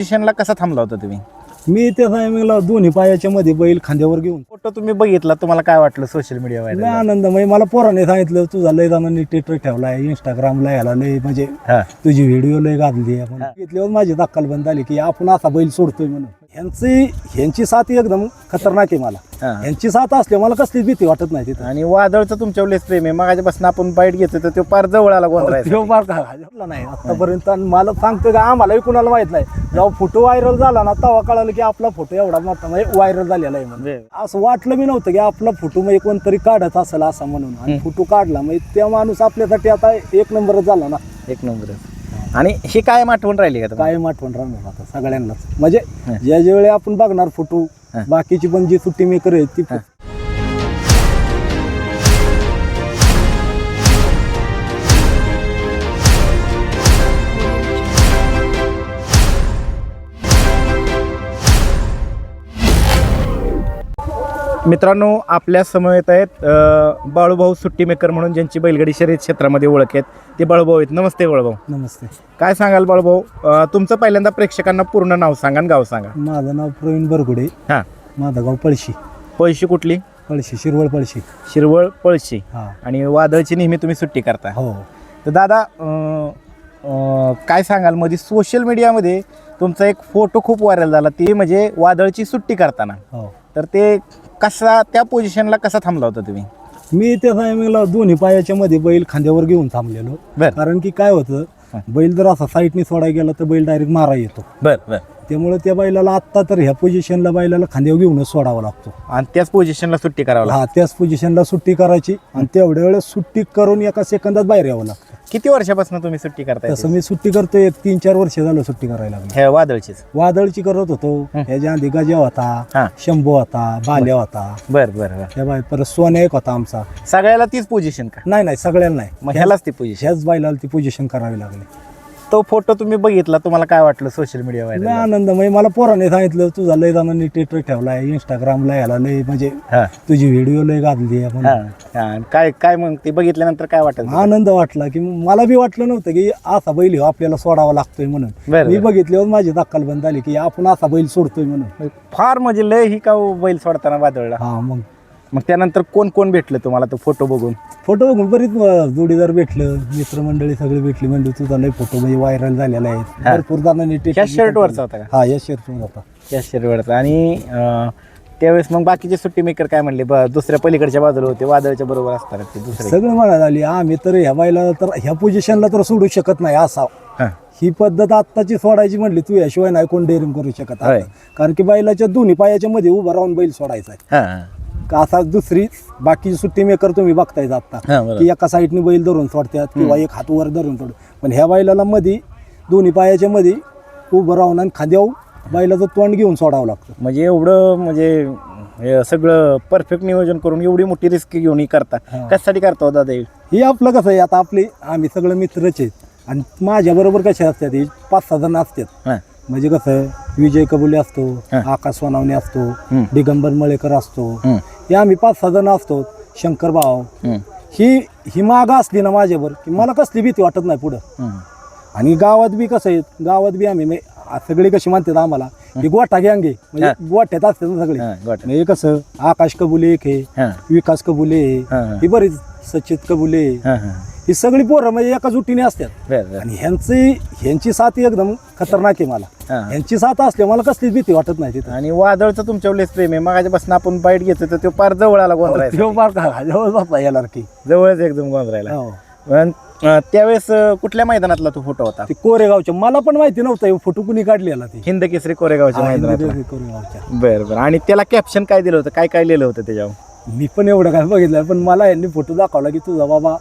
स्टेशनला कसा थांबला होता तुम्ही? मी त्या टायमिंगला दोन्ही पायाच्या मध्ये बैल खांद्यावर घेऊन. फोटो तुम्ही बघितला तुम्हाला काय वाटलं सोशल मीडिया लय आनंदमय मला पोराने सांगितलं तुझा लय जणांनी ट्विटर ठेवलाय इंस्टाग्रामला याला लय म्हणजे हा. तुझी व्हिडिओ लय घातली आपण घेतल्यावर माझी दक्कल बंद आली की आपण असा बैल सोडतोय म्हणून. ह्यांची ह्यांची साथ एकदम खतरनाक आहे मला. हा. ह्यांची साथ असल्या मला कसलीच भीती वाटत नाही तिथं. आणि वादळचं तुमच्यावर लेस प्रेम आहे. मगाच्यापासून आपण बाईट घेतो तर तो पार जवळ आला गोंधळायचा घाबरला नाही. आतापर्यंत आणि मला सांगतो का आम्हालाही कुणाला माहीत नाही. जेव्हा फोटो व्हायरल झाला ना तेव्हा कळालं की आपला फोटो एवढा मोठा म्हणजे व्हायरल झालेला आहे म्हणून. बे- असं वाटलं मी नव्हतं की आपला फोटो म्हणजे कोणतरी काढत असेल असा म्हणून. आणि फोटो काढला म्हणजे त्या माणूस आपल्यासाठी आता एक नंबरच झाला ना. एक नंबर आणि हे काय आठवण राहिली का? कायम आठवण राहणार आता सगळ्यांनाच म्हणजे. ज्या ज्या वेळी आपण बघणार फोटो. बाकीची पण जी सुट्टी मेकर आहेत ती मित्रांनो आपल्या समवेत आहेत बाळूभाऊ सुट्टी मेकर म्हणून ज्यांची बैलगाडी शर्यत क्षेत्रामध्ये ओळख आहेत ते बाळूभाऊ आहेत. नमस्ते बाळूभाऊ. नमस्ते. काय सांगाल बाळूभाऊ? अ, तुमचं पहिल्यांदा प्रेक्षकांना पूर्ण नाव सांगा आणि गाव सांगा. माझं नाव प्रवीण बरगुडे. हां. माझं गाव पळशी. पळशी कुठली? पळशी शिरवळ पळशी. शिरवळ पळशी. हा. आणि वादळची नेहमी तुम्ही सुट्टी करता. हो. तर दादा अं, अं, काय सांगाल? मध्ये सोशल मीडियामध्ये तुमचा एक फोटो खूप व्हायरल झाला. ती म्हणजे वादळची सुट्टी करताना. हो. तर ते कसा त्या पोझिशनला कसा थांबला होता तुम्ही? मी त्या टायमिंगला दोन्ही पायाच्या मध्ये बैल खांद्यावर घेऊन थांबलेलो. बर. कारण की काय होतं. बैल जर असा साईडने सोडायला गेला तर बैल डायरेक्ट मारा येतो. बर बर. त्यामुळे त्या बैलाला आत्ता तर ह्या पोझिशनला बैलाला खांद्यावर घेऊनच सोडावा लागतो. आणि त्याच पोझिशनला सुट्टी करावं लागते. हा त्याच पोझिशनला सुट्टी करायची आणि तेवढ्या वेळेस सुट्टी करून एका सेकंदात बाहेर यावं लागतं. किती वर्षापासून तुम्ही सुट्टी करताय तसं मी सुट्टी करतोय एक तीन चार वर्ष झालं सुट्टी करायला लागली. ह्या वादळचीच. वादळची करत होतो. ह्याच्या आधी गजा हा. होता शंभू होता बाल्या होता. बर बर बर. त्या बाय परत सोन्या एक होता आमचा. सगळ्याला तीच पोझिशन का? नाही नाही सगळ्यांना नाही. मग ह्यालाच ती पोझिशन ह्याच बैलाला ती पोझिशन करावी लागली. तो फोटो तुम्ही बघितला तुम्हाला काय वाटलं सोशल मीडियावर लय आनंद म्हणजे मला पोराने सांगितलं तुझा लय जणांनी ट्विटर ठेवलाय इंस्टाग्रामला याला लय म्हणजे हा. तुझी व्हिडिओ लय घातली आपण हा हा. आणि काय काय मग ते बघितल्यानंतर काय वाटत आनंद वाटला की मला बी वाटलं नव्हतं की असा बैल ह्यो आपल्याला सोडावा लागतोय म्हणून. बरं, मी बरं. बघितल्यावर माझी दक्कल बंद आली की आपण असा बैल सोडतोय म्हणून. फार म्हणजे लय ही का बैल सोडताना वादळला हा मग. मग त्यानंतर कोण कोण भेटलं तुम्हाला तो फोटो बघून फोटो बघून बरीच अं, जोडीदार भेटलं मित्रमंडळी सगळी भेटली म्हणजे तुझा लय फोटो म्हणजे व्हायरल झालेला आहे. भरपूर जणांनी ह्या status शर्टवरचा होता का हा या शर्ट होता या शर्टवरचा आणि अं, त्यावेळेस मग बाकीचे सुट्टी मेकर काय म्हणले ब- दुसऱ्या पलीकडच्या बाजूला होते वादळच्या बरोबर असतात ते दुसरे सगळं म्हणत आली आम्ही तर ह्या बायला तर ह्या पोझिशनला तर सोडू शकत नाही असा हा. ही पद्धत आत्ताची सोडायची म्हटली तू याशिवाय नाही कोण डेअरिंग करू शकत होय. आता. कारण की बैलाच्या दोन्ही पायाच्या मध्ये उभा राहून बैल सोडायचा आहे हा. का असा दुसरी बाकी सुट्टी मेकर तुम्ही बघताय आता हा, बरोबर. की एका साईडने बैल धरून सोडतात किंवा एक हात वर धरून सोड पण ह्या बैलाला मध्ये दोन्ही पायाच्या मध्ये उभं राहून आणि खांद्यावर बैलाचं तोंड घेऊन सोडावं लागतं म्हणजे एवढं म्हणजे हे सगळं परफेक्ट नियोजन करून एवढी मोठी रिस्क घेऊन ही करता हा. कशासाठी करता हो दादा हे? हे आपलं कसं आहे आता आपले आम्ही सगळं मित्रच आहेत आणि माझ्या बरोबर कसे असतात हे पाच सहा जण असतात हा. म्हणजे कसं विजय कबुले असतो हा. आकाश सोनावणे असतो. दिगंबर मळेकर असतो. हे आम्ही पाच सहा जण असतो शंकर भाव ही ही माग असली ना माझ्यावर की मला कसली भीती वाटत नाही पुढं. आणि गावात बी कसं आहे गावात बी आम्ही सगळे कशी म्हणतात आम्हाला की गोठा गँग आहे. म्हणजे गोठ्यात असतात ना सगळे. हा. म्हणजे कसं आकाश कबुले एक आहे हा, विकास कबुले हा, हा. ही बरीच सचित कबुले हा, सगळी पोरं म्हणजे एका जुटीने असतात. बर, बर. आणि ह्यांची ह्यांची साथ एकदम खतरनाक आहे मला. हा. ह्यांची साथ असल्या मला कसलीच भीती वाटत नाही तिथं. आणि वादळचं तुमच्यावर लेस प्रेम आहे. मगाच्यापासून आपण बाईट घेतो तर तो पार जवळ आला गोंधळायला. त्यो फार का- जवळ बापा येणार की. जवळच एकदम गोंधळायला. हो. पण, अं, त्यावेळेस अं, कुठल्या मैदानातला तो फोटो होता? ते कोरेगावच्या. मला पण माहिती नव्हतं फोटो कुणी काढलेला ते. हिंद केसरी कोरेगावच्या मैदानातला. हिंदी कोरेगावच्या. बरं बरं. आणि त्याला कॅप्शन काय दिलं होतं? काय काय लिहिलं होतं त्याच्यावर? मी पण एवढं काय बघितलं पण मला यांनी फोटो दाखवला की तुझा बाबा.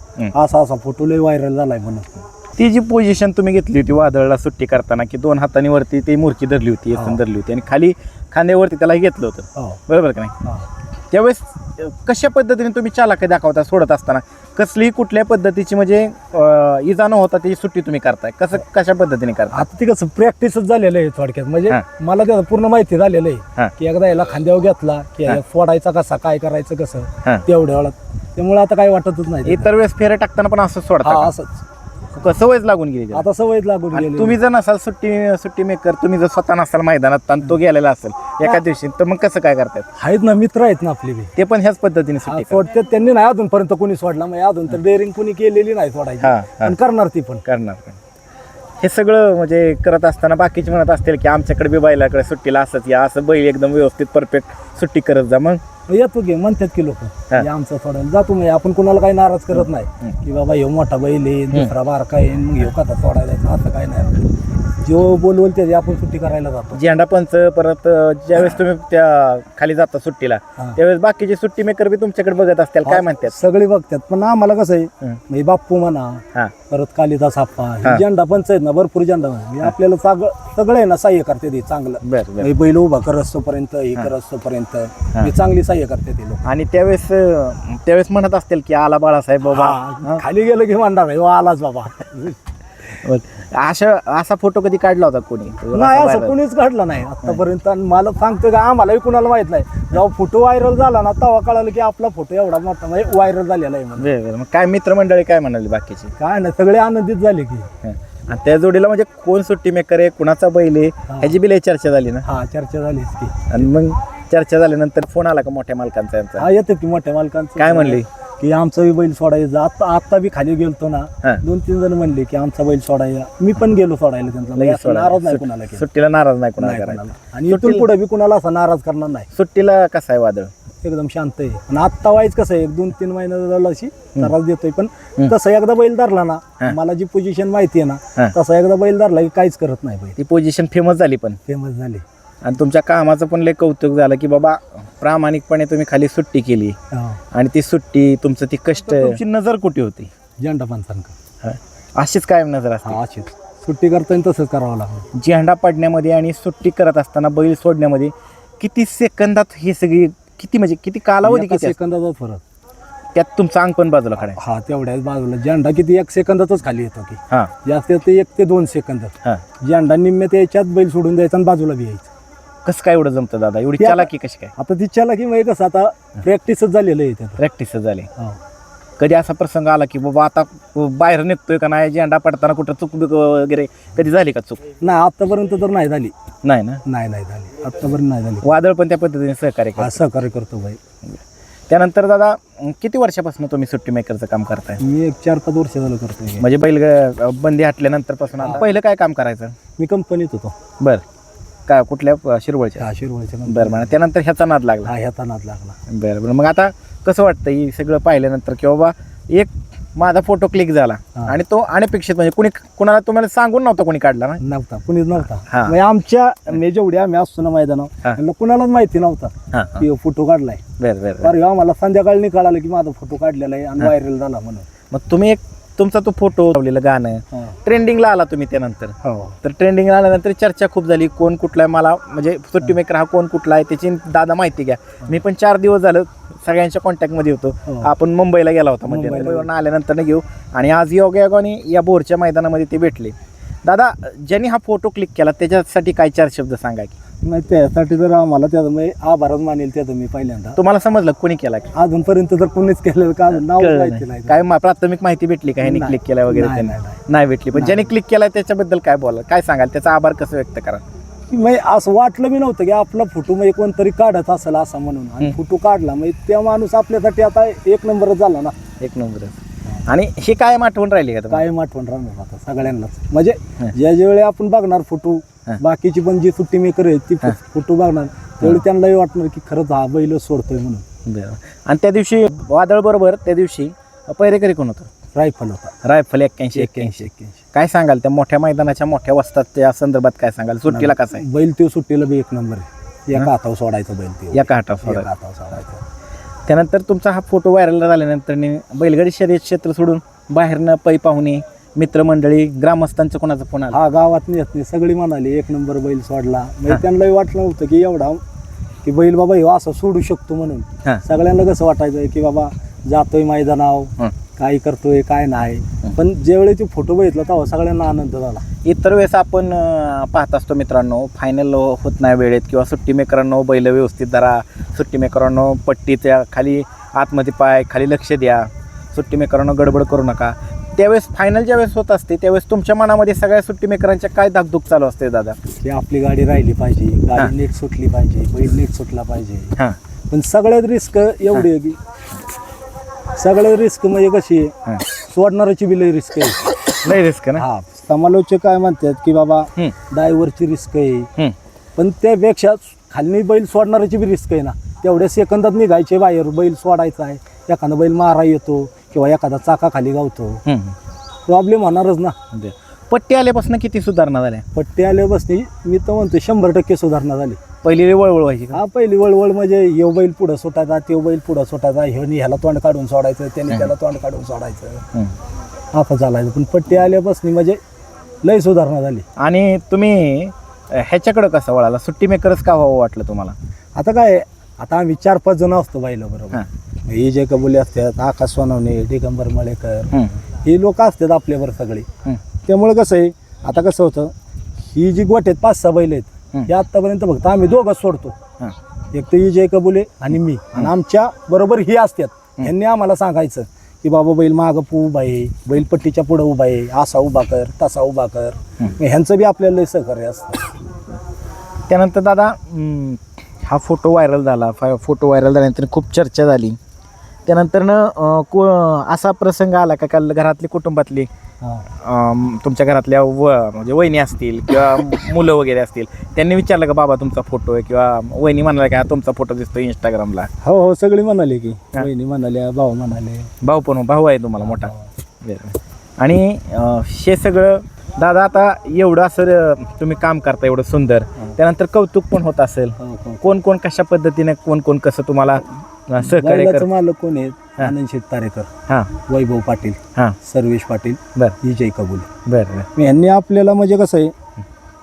असा असा फोटो लय व्हायरल झालाय म्हणून. ती जी पोझिशन तुम्ही घेतली होती वादळला सुट्टी करताना की दोन हातांनी वरती ती मुरकी धरली होती येसून धरली होती आणि खाली खांद्यावरती त्याला घेतलं होतं. हो. बरोबर का नाही? हा. त्यावेळेस कशा पद्धतीने तुम्ही चालाकी दाखवता सोडत असताना? कसलीही कुठल्या पद्धतीची म्हणजे अं, इजा न होता त्याची सुट्टी तुम्ही करताय कसं कशा पद्धतीने करता आता ते कसं प्रॅक्टिसच झालेलं आहे थोडक्यात म्हणजे हा. मला त्याचं पूर्ण माहिती झालेलं हा. आहे की एकदा याला खांद्यावर घेतला की याला फोडायचा कसा काय करायचं हा. कसं तेवढ्या वेळात त्यामुळे आता काही वाटतच नाही इतर वेळेस फेऱ्या टाकताना पण असं सोडता हा का? असंच क- सवयच लागून गेली त्याला. आता सवयच लागून आणि गेली. तुम्ही जर नसाल सुट्टी सुट्टी मेकर तुम्ही जर स्वतः नसाल मैदानात आणि तो गेलेला असेल एका दिवशी तर मग कसं काय करतात? आहेत ना मित्र आहेत ना आपले बी. ते पण ह्याच पद्धतीने हा, सुट्टी करतात. सोडतात. त्यांनी नाही अजूनपर्यंत कोणी सोडला. मग अजून तर डेअरिंग कोणी केलेली नाही सोडायची. हा, हा. पण करणार ती पण. करणार पण. हे सगळं म्हणजे करत असताना बाकीचे म्हणत असतील की आमच्याकडे बी बैलाकडे सुट्टीला असंच या असं बैल एकदम व्यवस्थित परफेक्ट सुट्टी करत जा. मग येतो की म्हणतात की लोक. आमचं सोडायला जातो मग आपण कोणाला काही नाराज करत नाही. की बाबा ह्यो मोठा बैल आहे दुसरा बारका आहे मग ह्यो कथा सोडायला जायचं, असं काही नाही. जो बोलवल त्याची आपण सुट्टी करायला जातो. झेंडा पंच परत ज्यावेळेस तुम्ही त्या खाली जाता सुट्टीला. त्यावेळेस बाकीचे सुट्टी मेकर बी तुमच्याकडे बघत असतील काय म्हणतात? सगळे बघतात. पण आम्हाला कसं आहे. म्हणजे बाप्पू म्हणा परत कालिदास आप्पा झेंडा पंच आहेत ना भरपूर झेंडा म्हणजे आपल्याला सगळं सगळं आहे ना सहाय्य करते ते चांगलं. बर बर. म्हणजे बैल उभा करत असतोपर्यंत हे करत असतोपर्यंत हे. चांगली सहाय्य करते ते लोक. आणि त्यावेळेस अं, त्यावेळेस म्हणत असतील की आला बाळासाहेब बाबा. हा, खाली गेलं की म्हणणार आहे, "ओ, आलाच बाबा. अशा असा फोटो कधी काढला होता कोणी? नाही असं कोणीच काढलं नाही. आतापर्यंत आणि मला सांगतो का आम्हालाही कुणाला माहीत नाही. जेव्हा फोटो व्हायरल झाला ना तेव्हा कळालं की आपला फोटो एवढा मोठा म्हणजे व्हायरल झालेला आहे म्हणून. बर बर. मग काय मित्रमंडळी काय म्हणाली बाकीची? काय नाही सगळे आनंदित झाले की. हं. आणि त्या जोडीला म्हणजे कोण सुट्टी मेकर आहे? कुणाचा बैल आहे? ह्याची बी लय चर्चा झाली ना. हा चर्चा झालीच की आणि मग चर्चा झाल्यानंतर फोन आला का मोठ्या मालकांचा यांचा? हा येतो की मोठ्या मालकांचं. काय म्हणली? की आमचा बी बैल सोडायचं. आता आता बी खाली गेलतो ना. दोन तीन जण म्हणले की आमचा बैल सोडायला मी पण गेलो सोडायला त्यांचा. म्हणजे. नाराज नाही कुणाला. सुट्टीला नाराज नाही कुणाला. आणि इथून पुढे बी कुणाला असा नाराज करणार नाही. सुट्टीला कसा आहे वादळ? एकदम शांत आहे. आणि आत्ता वाईच कसं आहे एक दोन तीन महिने झालं अशी त्रास देतोय. पण तसं एकदा बैल धरला. ना मला जी पोझिशन माहिती आहे. ना तसं एकदा बैल धरला की काहीच करत नाही बैल. ती पोझिशन फेमस झाली पण. फेमस झाली. आणि तुमच्या कामाचं पण लय कौतुक झालं की बाबा प्रामाणिकपणे तुम्ही खाली सुट्टी केली. हा. आणि ती सुट्टी तुमचं ती कष्ट तुमची नजर कुठे होती? झेंडा पंचांक हं. अशीच कायम नजर असते. अशीच. सुट्टी करताना तसंच करावं लागलं. झेंडा पडण्यामध्ये आणि सुट्टी करत असताना बैल सोडण्यामध्ये किती सेकंदात ही सगळी किती म्हणजे किती कालावधी एका किती असतो? सेकंदाचा फरक. त्यात तुमचं अंग पण बाजूला खडाय हा तेवढ्याच बाजूला. झेंडा किती एक सेकंदातच खाली येतो की. हां. जास्त ते एक ते दोन सेकंद हां. झेंडा निम्म्यात यायच्यात बैल सोडून द्यायचा आणि बाजूला बी यायचं. कसं काय एवढं जमतं दादा? एवढी ते चालाकी कशी काय? आता तिच्याला की म्हणजे कसं आता प्रॅक्टिसच झालेलं आहे प्रॅक्टिस झाली. हा. कधी असा प्रसंग आला की बाबा आता बाहेर निघतोय का नाही? झेंडा पडताना कुठं चूक बिक वगैरे कधी झाली का चूक? नाही आतापर्यंत तर नाही झाली. नाही ना? नाही नाही झाली. आतापर्यंत नाही झाली. वादळ पण त्या पद्धतीने सहकार्य हा करतं. सहकार्य करतो भाई. त्यानंतर दादा किती वर्षापासून तुम्ही सुट्टी मेकरचं काम करताय? मी एक चार पाच वर्ष झालं करतोय म्हणजे बैल अं, बंदी हटल्यानंतरपासून आता पहिलं काय काम करायचं? मी कंपनीत होतो. बर. का कुठल्या अं, शिरवळच्या? शिरवळच्या बर म्हणा त्यानंतर ह्याचा नाद लागला. हा ह्या तानात लागला. बरं बरं. मग आता कसं वाटतं हे सगळं पाहिल्यानंतर की बाबा एक माझा फोटो क्लिक झाला हा. आणि तो अनपेक्षित म्हणजे कुणी कुणाला तुम्हाला सांगून नव्हता कोणी काढला ना नव्हता कुणीच नव्हता. म्हणजे आमच्या मी जेवढे आम्ही असतो ना हा. त्यांना कुणालाच माहिती नव्हता हां की फोटो काढलाय बरं बरं बरं. बरं आम्हाला संध्याकाळी कळालं की माझा फोटो काढलेला आहे आणि व्हायरल झाला म्हणून मग तुम्ही एक तुमचा तो फोटो लावलेलं गाणं. हा. ट्रेंडिंगला आला तुम्ही त्यानंतर. हो. तर ट्रेंडिंगला आल्यानंतर चर्चा खूप झाली कोण कुठला आहे मला म्हणजे सुट्टी मेकर हा कोण कुठला आहे त्याची दादा माहिती घ्या. मी पण चार दिवस झालं सगळ्यांच्या कॉन्टॅक्टमध्ये होतो. हो. आपण मुंबईला गेला होता म्हणजे. मुंबईवरून आल्यानंतर घेऊ. आणि आज योगायोगाने या बोरच्या मैदानामध्ये ते भेटले. दादा ज्यांनी हा फोटो क्लिक केला त्याच्यासाठी काय चार शब्द सांगा की. नाही त्यासाठी तर आम्हाला त्याचं म्हणजे आभारच मानेल त्याचं मी पहिल्यांदा. तुम्हाला समजलं कोणी केला की? अजूनपर्यंत तर कोणीच केलेलं का नाव कळलं माहिती नाही. नाही काय मा- प्राथमिक माहिती भेटली का ह्यांनी नाही. क्लिक केला वगैरे नाही, त्यांनी? नाही, नाही. नाही भेटली. पण ज्यांनी क्लिक केला त्याच्याबद्दल काय बोला काय सांगाल? त्याचा आभार कसं व्यक्त करा की म्हणजे असं वाटलं मी नव्हतं की आपला फोटो म्हणजे कोणतरी काढत असेल असा म्हणून. आणि फोटो काढला म्हणजे त्या माणूस आपल्यासाठी आता एक नंबरच झाला ना. एक नंबर आणि हे काय आठवण राहिली का तुम्हाला? कायम आठवण राहणार आता सगळ्यांनाच. म्हणजे ज्या ज्या वेळी आपण बघणार फोटो. बाकीची पण जी सुट्टी मेकर आहेत ती फोटो बघणार. त्यावेळी त्यांनाही वाटणार की खरंच हा बैलच सोडतोय म्हणून. बरं. आणि त्या दिवशी वादळ बरोबर त्या दिवशी पहिरेकरी कोण होतं? रायफल होता. रायफल एक्क्याऐंशी एक्क्याऐंशी एक्क्याऐंशी. काय सांगाल त्या मोठ्या मैदानाच्या मोठ्या वस्तात त्या संदर्भात काय सांगाल? सुट्टीला कसं आहे? बैल तो सुट्टीला बी एक नंबर आहे. एका हातावर सोडायचा बैल ते एका हातावर सोडायचा. त्यानंतर तुमचा हा फोटो व्हायरल झाल्यानंतर बैलगाडी शर्यत क्षेत्र सोडून बाहेरनं पै पाहुणे मित्रमंडळी ग्रामस्थांचं कोणाचा फोन आला? हा गावात नेत नाही सगळी म्हणाली एक नंबर बैल सोडला. म्हणजे त्यांनाही वाटलं नव्हतं की एवढा की बैल बाबा ह्यो असं सोडू शकतो म्हणून. हां. सगळ्यांना कसं वाटायचं की बाबा जातोय मैदानाव हं. काय करतोय काय नाही. पण ज्यावेळी ते फोटो बघितला तेव्हा सगळ्यांना आनंद झाला. इतर वेळेस आपण अं, पाहत असतो मित्रांनो फायनल होत नाही वेळेत किंवा सुट्टी मेकरांनो बैल व्यवस्थित धरा सुट्टी मेकरांनो पट्टीच्या खाली आतमध्ये पाय खाली लक्ष द्या. सुट्टी मेकरांनो गडबड करू नका. त्यावेळेस फायनल ज्यावेळेस होत असते त्यावेळेस तुमच्या मनामध्ये सगळ्या सुट्टी मेकरांच्या काय धाकधूक चालू असते दादा? की आपली गाडी राहिली पाहिजे हा. गाडी नीट सुटली पाहिजे बैल नीट सुटला पाहिजे. हां. पण सगळ्यात रिस्क एवढी आहे की सगळ्यात रिस्क म्हणजे कशी? आहे सोडणाऱ्याची बी लई रिस्क आहे. नाही रिस्क ना? हा समालोचक काय म्हणतात की बाबा ड्रायव्हरची रिस्क आहे. पण त्यापेक्षा खाली बैल सोडणाऱ्याची बी रिस्क आहे ना. तेवढ्या सेकंदात निघायचे बाहेर बैल सोडायचा आहे. एखादा बैल मारा येतो किंवा एखादा चाका खाली गावतो. प्रॉब्लेम होणारच ना. पट्टी आल्यापासून किती सुधारणा झाल्या? पट्टे आले बसणे मी तर म्हणतो शंभर टक्के सुधारणा झाली. पहिली वळवळ व्हायची का? हा पहिली वळवळ म्हणजे ह्यो बैल पुढं सुटायचा त्यो बैल पुढं सुटायचा ह्योनी ह्याला तोंड काढून सोडायचं त्याने त्याला तोंड काढून सोडायचं. हं. असं चालायचं पण पट्टी आल्यापासून म्हणजे लय सुधारणा झाली. आणि तुम्ही अ, ह्याच्याकडं कसं वळाला? सुट्टी मेकरच का व्हावं वाटलं तुम्हाला? आता काय आता आम्ही चार पाच जण असतो बाईला बरोबर. हां. ही जे कबुले असतात आकाश सोनवणे दिगंबर मळेकर हं, ही लोक असतात आपल्यावर सगळी. हं, त्यामुळे कसं आहे आता कसं होतं ही जी गोठ्यात पाच सहा बैल आहेत हं. आत्तापर्यंत फक्त आम्ही दोघंच सोडतो. एक तर विजय कबुले आणि मी. आणि आमच्या बरोबर ही असतात यांनी आम्हाला सांगायचं की बाबा बैल मागं पू उभा आहे. बैल पट्टीच्या पुढं उभा आहे. असा उभा कर तसा उभा कर. ह्यांचं बी आपल्याला लय सहकार्य असतं. त्यानंतर दादा हं, फोटो व्हायरल झाला. फोटो व्हायरल झाल्यानंतर खूप चर्चा झाली. त्यानंतरनं को असा प्रसंग आला का काल घरातली कुटुंबातली तुमच्या घरातल्या व म्हणजे वहिनी असतील किंवा मुलं वगैरे असतील त्यांनी विचारलं का बाबा तुमचा फोटो आहे? किंवा वहिनी म्हणाला का तुमचा फोटो दिसतो इंस्टाग्रामला हो हो सगळी म्हणाले की. हा. बहिणी म्हणाल्या भाऊ म्हणाले. भाऊ पण भाऊ आहे तुम्हाला मोठा. बरं. आणि अं, हे सगळं दादा आता एवढं असं अं, तुम्ही काम करता एवढं सुंदर. त्यानंतर कौतुक पण होत असेल. हो, हो. कोण कोण कशा पद्धतीने कोण कोण कसं तुम्हाला सहकार्य बैलाचं मालक कोण आहेत? हा. आनंद शेठ तारेकर. हां. वैभव पाटील. हां. सर्वेश पाटील. बरं. विजय कबुल. बरं बरं. यांनी आपल्याला म्हणजे कसं आहे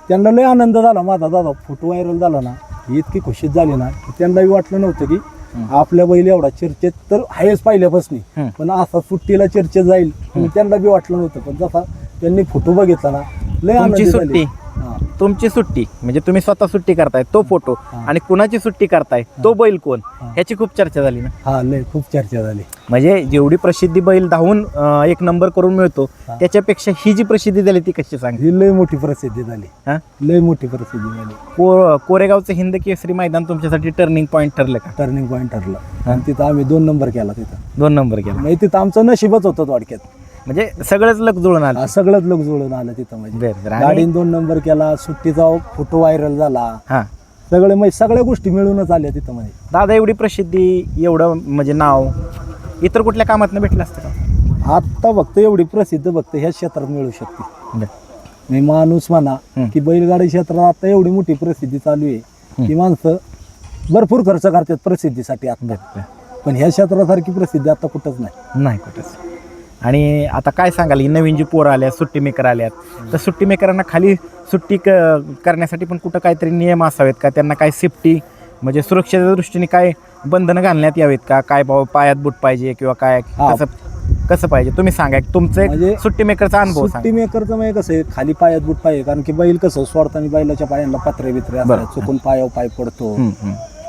त्यांना लय आनंद झाला. माझा दादा फोटो व्हायरल झाला ना ही इतकी खुशीत झाली ना की त्यांनाही वाटलं नव्हतं की आपल्या बैल एवढा चर्चेत तर आहेच पहिल्यापासून. पण असा सुट्टीला चर्चेत जाईल त्यांना बी वाटलं नव्हतं. पण जसा त्यांनी फोटो बघितला ना लय तुमची आनंदी झाले. सुट्टी. तुमची सुट्टी म्हणजे तुम्ही स्वतः सुट्टी करताय तो फोटो. आणि कुणाची सुट्टी करताय तो बैल कोण. ह्याची खूप चर्चा झाली ना? हा लय खूप चर्चा झाली. म्हणजे जेवढी प्रसिद्धी बैल धावून एक नंबर करून मिळतो. त्याच्यापेक्षा ही जी प्रसिद्धी झाली ती कशी सांग? ही लय मोठी प्रसिद्धी झाली. हां? लय मोठी प्रसिद्धी झाली. को कोरेगावचं हिंद केसरी मैदान तुमच्यासाठी टर्निंग पॉईंट ठरलं का? टर्निंग पॉईंट ठरलं. आणि तिथं आम्ही दोन नंबर केला तिथं. दोन नंबर केला. तिथं आमचं नशीबच होतं थोडक्यात. म्हणजे सगळंच लग जुळून आलं. हा, सगळंच लोक जुळून आलं तिथं म्हणजे. बरं, बरं. आणि- गाडीने दोन नंबर केला सुट्टीचा फोटो व्हायरल झाला. हां. सगळे म्हणजे सगळ्या गोष्टी मिळूनच आल्या तिथं म्हणजे. दादा एवढी प्रसिद्धी एवढं म्हणजे नाव इतर कुठल्या कामातनं भेटलं असतं का? आत्ता फक्त एवढी प्रसिद्ध फक्त ह्या क्षेत्रात मिळू शकते. मी माणूस म्हणा हं. की बैलगाडी क्षेत्रात आता एवढी मोठी प्रसिद्धी चालू आहे की माणसं भरपूर खर्च करतात प्रसिद्धीसाठी आता बरं, बरं. पण ह्या क्षेत्रासारखी प्रसिद्धी आता कुठंच नाही. नाही कुठंच. आणि आता काय सांगाल ही नवीन जी पोरं आल्या सुट्टी मेकर आल्यात तर सुट्टी मेकरांना खाली सुट्टी क करण्यासाठी पण कुठं काहीतरी नियम असावेत का? त्यांना काय सेफ्टी म्हणजे सुरक्षेच्या दृष्टीने काय बंधनं घालण्यात यावेत का? काय बाबा पायात बुट पाहिजे किंवा काय. कसं कसं पाहिजे? तुम्ही सांगा तुमचं म्हणजे सुट्टी मेकरचा अनुभव सुट्टी मेकरचं म्हणजे कसं आहे खाली पायात बूट पाहिजे कारण की बैल कसं सोडताना बैलाच्या पायांना पत्रे बित्रे. असतात चुकून पायावर पाय पडतो.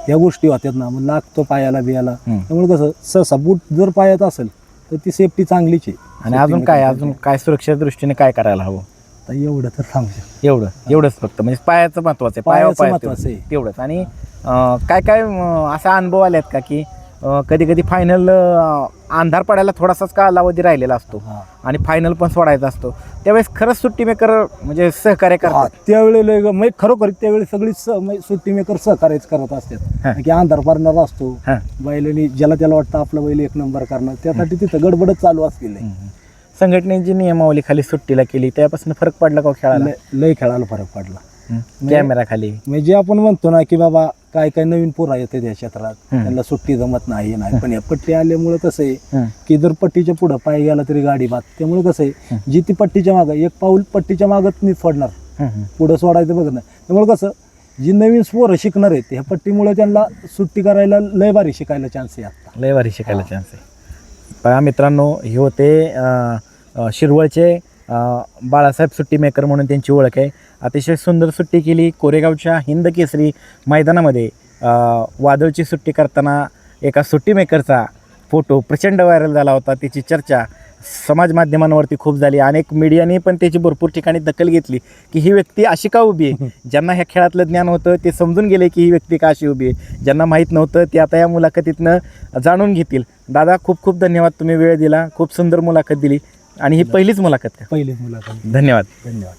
या गोष्टी होत्यात ना मग लागतो पायाला बियाला. त्यामुळे कसं सहसा बूट जर पायात असेल तर ती सेफ्टी चांगलीच आहे. आणि अजून काय अजून काय सुरक्षेच्या दृष्टीने काय करायला हवं? तर एवढं तर सांगू शकतो एवढं एवढंच फक्त. म्हणजे पायाचं महत्वाचं आहे. पायावर पायाचं पाय महत्त्वाचं आहे. तेवढंच. आणि अं, काय काय अं, असा अनुभव आल्यात का की कधी कधी फायनल अंधार पडायला थोडासाच कालावधी राहिलेला असतो. आणि फायनल पण सोडायचा असतो. त्यावेळेस खरंच सुट्टी मेकर म्हणजे सहकार्य करतात. त्यावेळी लय ग- म्हणजे खरोखर त्यावेळी सगळी म्हणजे सुट्टी मेकर सहकार्यच करत. असतात. की अंधार पारणार असतो. बैलांनी ज्याला त्याला वाटतं आपलं बैल एक नंबर करणार त्यासाठी तिथं गडबडच चालू असतील. संघटनेची नियमावली खाली सुट्टीला केली त्यापासून फरक पडला का हो खेळायला लय- लय खेळायला फरक पडला. कॅमेरा खाली. म्हणजे आपण म्हणतो ना की बाबा काय काय नवीन पोरा येते त्या क्षेत्रात. त्यांना सुट्टी जमत नाही नाही. पण या पट्टी आल्यामुळे कसं आहे. की जर पट्टीच्या पुढं पाय गेला तरी गाडी बाद. त्यामुळे कसं आहे जी ती पट्टीच्या मागं एक पाऊल पट्टीच्या मागत नाही सोडणार. पुढं सोडायचं बघत नाही त्यामुळे कसं जी नवीन पोरं शिकणार आहेत ह्या पट्टीमुळे त्यांना सुट्टी करायला लय भारी शिकायला चान्स आहे आता. लय भारी शिकायला चान्स आहे. बघा मित्रांनो हे होते शिरवळचे बाळासाहेब सुट्टी मेकर म्हणून त्यांची ओळख आहे. अतिशय सुंदर सुट्टी केली. कोरेगावच्या हिंद केसरी मैदानामध्ये वादळची सुट्टी करताना एका सुट्टी मेकरचा फोटो प्रचंड व्हायरल झाला होता. तिची चर्चा समाज माध्यमांवरती खूप झाली. अनेक मीडियाने पण त्याची भरपूर ठिकाणी दखल घेतली की ही व्यक्ती अशी का उभी आहे? ज्यांना ह्या खेळातलं ज्ञान होतं ते समजून गेले की ही व्यक्ती का अशी उभी आहे? ज्यांना माहीत नव्हतं ते आता या मुलाखतीतनं जाणून घेतील. दादा खूप खूप धन्यवाद. तुम्ही वेळ दिला. खूप सुंदर मुलाखत दिली. आणि ही पहिलीच मुलाखत का? पहिलीच मुलाखत. धन्यवाद. धन्यवाद.